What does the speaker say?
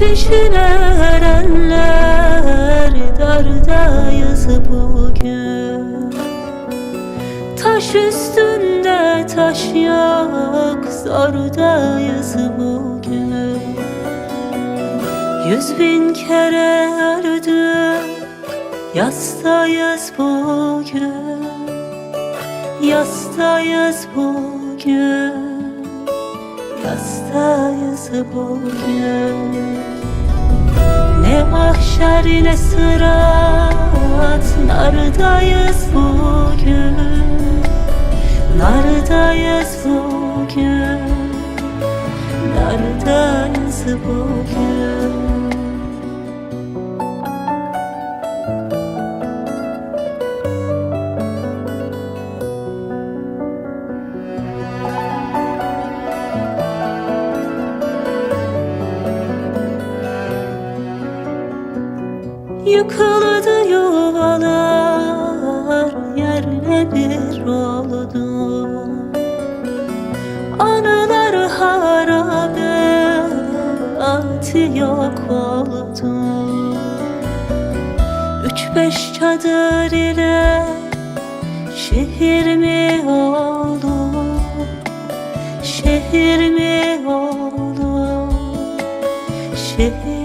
Yetişin erenler Dardayız bugün. Taş üstünde taş yok Zordayız bugün. Yüz bin kere öldük Yastayız bugün. Yastayız bugün Yastayız bugün mahşer ne sırat Nardayız bugün? Nardayız bugün? Nardayız bugün Yıkıldı yuvalar yerle bir oldu. Anılar harabe ati yok oldu. Üç beş çadır ile şehir mi oldu? Şehir mi oldu? Şehir